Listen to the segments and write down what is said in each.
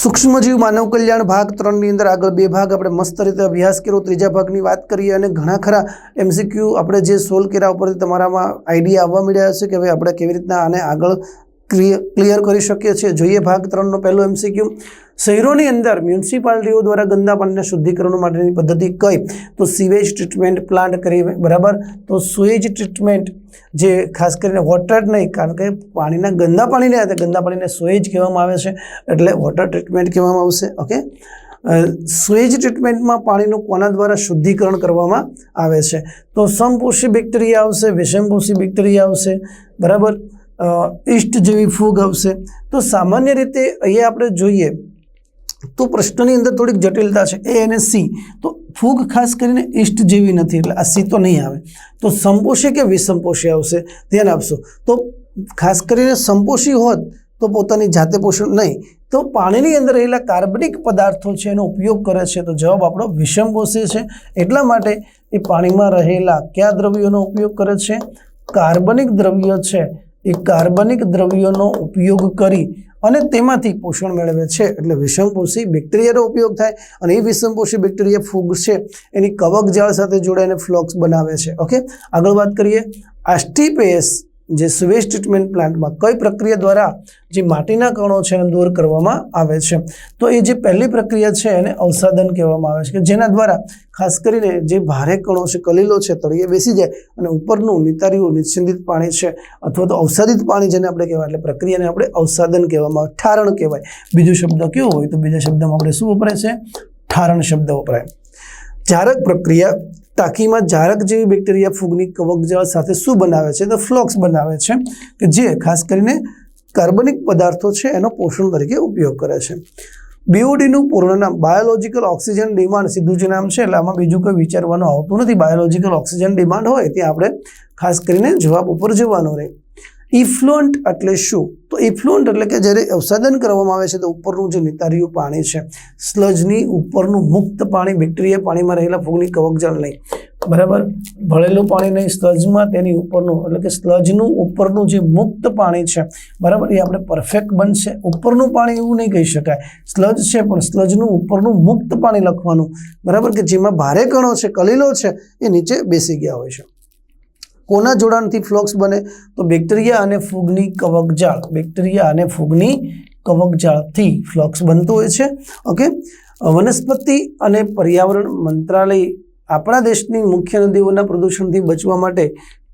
સૂક્ષ્મજીવ માનવ કલ્યાણ ભાગ ત્રણની અંદર આગળ બે ભાગ આપણે મસ્ત રીતે અભ્યાસ કર્યો. ત્રીજા ભાગની વાત કરીએ અને ઘણા ખરા એમસીક્યુ આપણે જે સોલ્વ કર્યા ઉપરથી તમારામાં આઈડિયા આવવા મળ્યા હશે કે ભાઈ આપણે કેવી રીતના આને આગળ ક્લિયર કરી શકીએ છીએ. જોઈએ ભાગ ત્રણનો પહેલો એમસીક્યુ શહેરોની અંદર મ્યુનિસિપાલિટીઓ દ્વારા ગંદા પાણીના શુદ્ધિકરણ માટેની પદ્ધતિ કઈ? તો સીવેજ ટ્રીટમેન્ટ પ્લાન્ટ કરી બરાબર? તો સુએજ ટ્રીટમેન્ટ જે ખાસ કરીને વોટર નહીં, કારણ કે પાણીના ગંદા પાણીને ગંદા પાણીને સુએજ કહેવામાં આવે છે, એટલે વોટર ટ્રીટમેન્ટ કહેવામાં આવશે, ઓકે? સુએજ ટ્રીટમેન્ટમાં પાણીનું કોના દ્વારા શુદ્ધિકરણ કરવામાં આવે છે? તો સમપોષી બેક્ટેરિયા આવશે વિષમપોષી બેક્ટેરિયા આવશે, બરાબર? ઈસ્ટ જેવી ફૂગ આવશે. તો સામાન્ય રીતે અહીંયા આપણે જોઈએ તો પ્રશ્નની અંદર થોડીક જટિલતા છે, એ અને સી. તો ફૂગ ખાસ કરીને ઈસ્ટ જેવી નથી, એટલે આ સી તો નહીં આવે. તો સંપોષી કે વિસંપોષી આવશે, ધ્યાન આપશો. તો ખાસ કરીને સંપોષી હોત તો પોતાની જાતે પોષણ નહીં. તો પાણીની અંદર રહેલા કાર્બનિક પદાર્થો છે, એનો ઉપયોગ કરે છે. તો જવાબ આપણો વિષમપોષી છે. એટલા માટે એ પાણીમાં રહેલા કયા દ્રવ્યોનો ઉપયોગ કરે છે? કાર્બનિક દ્રવ્ય છે. એ કાર્બનિક દ્રવ્યોનો ઉપયોગ કરી અને તેમાંથી પોષણ મેળવે છે. એટલે વિષમપોષી બેક્ટેરિયાનો ઉપયોગ થાય અને એ વિષમપોષી બેક્ટેરિયા ફૂગ છે એની કવક જાળ સાથે જોડાઈને ફ્લોક્સ બનાવે છે. ઓકે? આગળ વાત કરીએ. આસ્ટીપેસ જે સુવેજ ટ્રીટમેન્ટ પ્લાન્ટમાં કઈ પ્રક્રિયા દ્વારા જે માટીના કણો છે એને દૂર કરવામાં આવે છે. તો એ જે પહેલી પ્રક્રિયા છે એને અવસાદન કહેવામાં આવે છે કે જેના દ્વારા ખાસ કરીને જે ભારે કણો છે, કલીલો છે, તળિયે બેસી જાય અને ઉપરનું નિતાર્યું નિશ્ચિંતિત પાણી છે અથવા તો અવસાદિત પાણી જેને આપણે કહેવાય એટલે પ્રક્રિયાને આપણે અવસાદન કહેવામાં આવે, ઠારણ કહેવાય. બીજો શબ્દ કેવો હોય તો બીજા શબ્દમાં આપણે શું વપરાય છે? ઠારણ શબ્દ વપરાય. જારક પ્રક્રિયા ટાંકીમાં જારક જેવી બેક્ટેરિયા ફૂગની કવકજાળ સાથે શું બનાવે છે? તો ફ્લોક્સ બનાવે છે, કે જે ખાસ કરીને કાર્બનિક પદાર્થો છે એનો પોષણ તરીકે ઉપયોગ કરે છે. બીઓડીનું પૂર્ણ નામ બાયોલોજિકલ ઓક્સિજન ડિમાન્ડ સીધું જ નામ છે, એટલે આમાં બીજું કંઈ વિચારવાનું આવતું નથી. બાયોલોજિકલ ઓક્સિજન ડિમાન્ડ હોય ત્યાં આપણે ખાસ કરીને જવાબ ઉપર જવાનું રહે. ઇફ્લુઅન્ટ એટલે શું? તો ઇફ્લુઅન્ટ એટલે કે જ્યારે અવસાદન કરવામાં આવે છે, તો ઉપરનું જે નિતાર્યું પાણી છે, સ્લજની ઉપરનું મુક્ત પાણી, બેક્ટેરિયા પાણીમાં રહેલા ફૂગની કવકજાળ નહીં બરાબર? ભળેલું પાણી નહીં, સ્લજમાં તેની ઉપરનું, એટલે કે સ્લજનું ઉપરનું જે મુક્ત પાણી છે, બરાબર? એ આપણે પરફેક્ટ બનશે. ઉપરનું પાણી એવું નહીં કહી શકાય. સ્લજ છે, પણ સ્લજનું ઉપરનું મુક્ત પાણી લખવાનું. બરાબર? કે જેમાં ભારે કણો છે, કલીલો છે, એ નીચે બેસી ગયા હોય છે. કોના જોડાણથી ફ્લોક્સ બને? તો બેક્ટેરિયા અને ફૂગની કવકજાળ. બેક્ટેરિયા અને ફૂગની કવકજાળથી ફ્લોક્સ બનતું હોય છે. ઓકે? વનસ્પતિ અને પર્યાવરણ મંત્રાલય આપણા દેશની મુખ્ય નદીઓના પ્રદૂષણથી બચવા માટે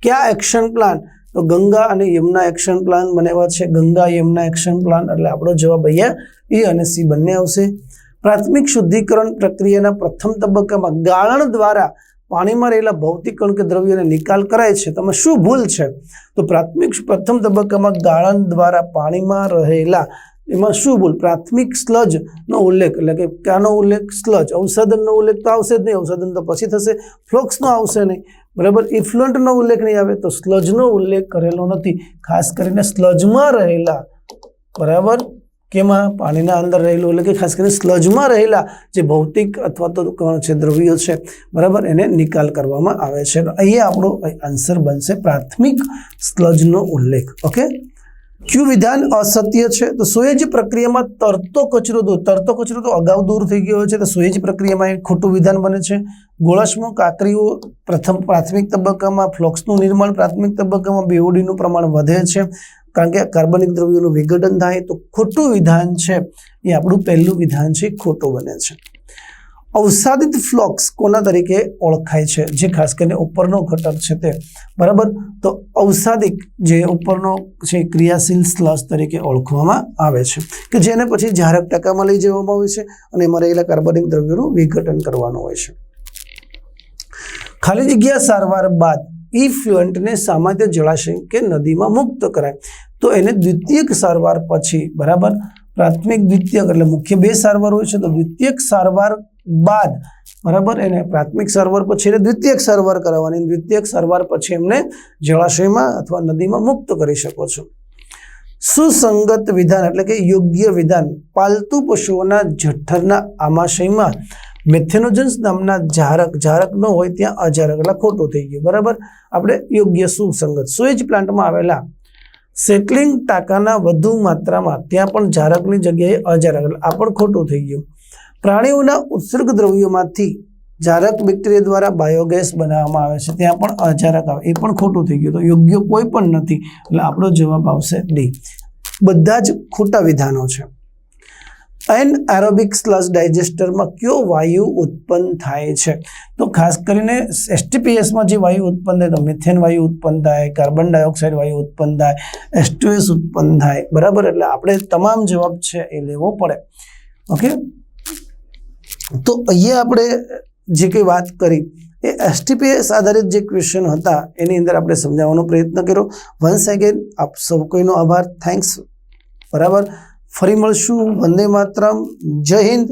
કયા એક્શન પ્લાન? તો ગંગા અને યમુના એક્શન પ્લાન બનાવ્યા છે. ગંગા, યમુના એક્શન પ્લાન એટલે આપણો જવાબ અહીંયા એ અને સી બંને આવશે. પ્રાથમિક શુદ્ધિકરણ પ્રક્રિયાના પ્રથમ તબક્કામાં ગાળણ દ્વારા પાણીમાં રહેલા ભૌતિક કણ કે દ્રવ્યોને નિકાલ કરાય છે. તમે શું ભૂલ છે? તો પ્રાથમિક પ્રથમ તબક્કામાં ગાળણ દ્વારા પાણીમાં રહેલા, એમાં શું ભૂલ? પ્રાથમિક સ્લજનો ઉલ્લેખ, એટલે કે ક્યાંનો ઉલ્લેખ? સ્લજ. ઔષધનનો ઉલ્લેખ તો આવશે જ નહીં. ઔષધન તો પછી થશે. ફ્લોક્સનો આવશે નહીં. બરાબર? ઇફ્લન્ટનો ઉલ્લેખ નહીં આવે તો સ્લજનો ઉલ્લેખ કરેલો નથી. ખાસ કરીને સ્લજમાં રહેલા. બરાબર? કેમાં પાણીના અંદર રહેલું, એટલે કે ખાસ કરીને સ્લજમાં રહેલા જે ભૌતિક અથવા તો છે, દ્રવ્યો છે, બરાબર, એને નિકાલ કરવામાં આવે છે. અહીંયા આપણો આન્સર બનશે પ્રાથમિક સ્લજનો ઉલ્લેખ. ઓકે કયું વિધાન અસત્ય છે? તો સુએજ પ્રક્રિયામાં તરતો કચરો દૂર, તરતો કચરો તો અગાઉ દૂર થઈ ગયો છે. તો સુએજ પ્રક્રિયામાં એક ખોટું વિધાન બને છે. ગોળસમાં કાકરીઓ પ્રથમ પ્રાથમિક તબક્કામાં, ફ્લોક્સનું નિર્માણ પ્રાથમિક તબક્કામાં બેઓડીનું પ્રમાણ વધે છે. કારણ કે કાર્બનિક દ્રવ્યોનું વિઘટન થાય તો ખોટું વિધાન છે. એ આપણું પહેલું વિધાન છે, એ ખોટું બને છે. અવસાદિત ફ્લોક્સ કોના તરીકે ઓળખાય છે? જે ખાસ કરીને ઉપરનો ઘટક છે તે. બરાબર? તો અવસાદિક જે ઉપરનો છે, ક્રિયાશીલ સ્લસ તરીકે ઓળખવામાં આવે છે. કે જેને પછી જારક ટકામાં લઈ જવામાં આવે છે અને એમાં રહેલા કાર્બનિક દ્રવ્યોનું વિઘટન કરવાનું હોય છે. ખાલી જગ્યા સારવાર બાદ ઇફ્લુઅન્ટને સામાન્ય જળાશય કે નદીમાં મુક્ત કરાય. તો એને દ્વિતીયક સારવાર પછી, બરાબર? પ્રાથમિક દ્વિતીયક એટલે મુખ્ય બે સારવાર હોય છે. તો દ્વિતીયક સારવાર બાદ, બરાબર? એને પ્રાથમિક સર્વર પછી એને દ્વિતીયક સર્વર કરવાની દ્વિતીયક સર્વર પછી એમને જળાશયમાં અથવા નદીમાં મુક્ત કરી શકો છો. સુસંગત વિધાન એટલે કે યોગ્ય વિધાન. પાલતુ પશુઓના જઠ્ઠરના આમાશયમાં મેથેનોજન્સ નામના જારક જારક ન હોય ત્યાં અજારક. એટલે ખોટું થઈ ગયું, બરાબર? આપણે યોગ્ય સુસંગત. સુએજ પ્લાન્ટમાં આવેલા સેટલિંગ ટાંકાના વધુ માત્રામાં ત્યાં પણ જારકની જગ્યાએ અજારક. એટલે આ પણ ખોટું થઈ ગયું. પ્રાણીઓના ઉત્સર્ગ દ્રવ્યોમાંથી જારક બેક્ટેરિયા દ્વારા બાયોગેસ બનાવવામાં આવે છે. ત્યાં પણ અજારક આવે. એ પણ ખોટું થઈ ગયું. તો યોગ્ય કોઈ પણ નથી. એટલે આપણો જવાબ આવશે ડી બધા જ ખોટા વિધાનો છે. એન એરોબિક સ્લસ ડાયજેસ્ટરમાં કયો વાયુ ઉત્પન્ન થાય છે? તો ખાસ કરીને એસટીપીએસમાં જે વાયુ ઉત્પન્ન થાય, તો મિથેન વાયુ ઉત્પન્ન થાય કાર્બન ડાયોક્સાઇડ વાયુ ઉત્પન્ન થાય એસટીએસ ઉત્પન્ન થાય. બરાબર? એટલે આપણે તમામ જવાબ છે એ લેવો પડે. ઓકે તો અહીંયા આપણે જે કંઈ વાત કરી, એ એસટીપીએસ આધારિત જે ક્વેશ્ચન હતા, એની અંદર આપણે સમજાવવાનો પ્રયત્ન કર્યો. વન્સ અગેન આપ સૌ કોઈનો આભાર. થેન્ક્સ બરાબર. ફરી મળશું. વંદે માતરમ. જય હિન્દ.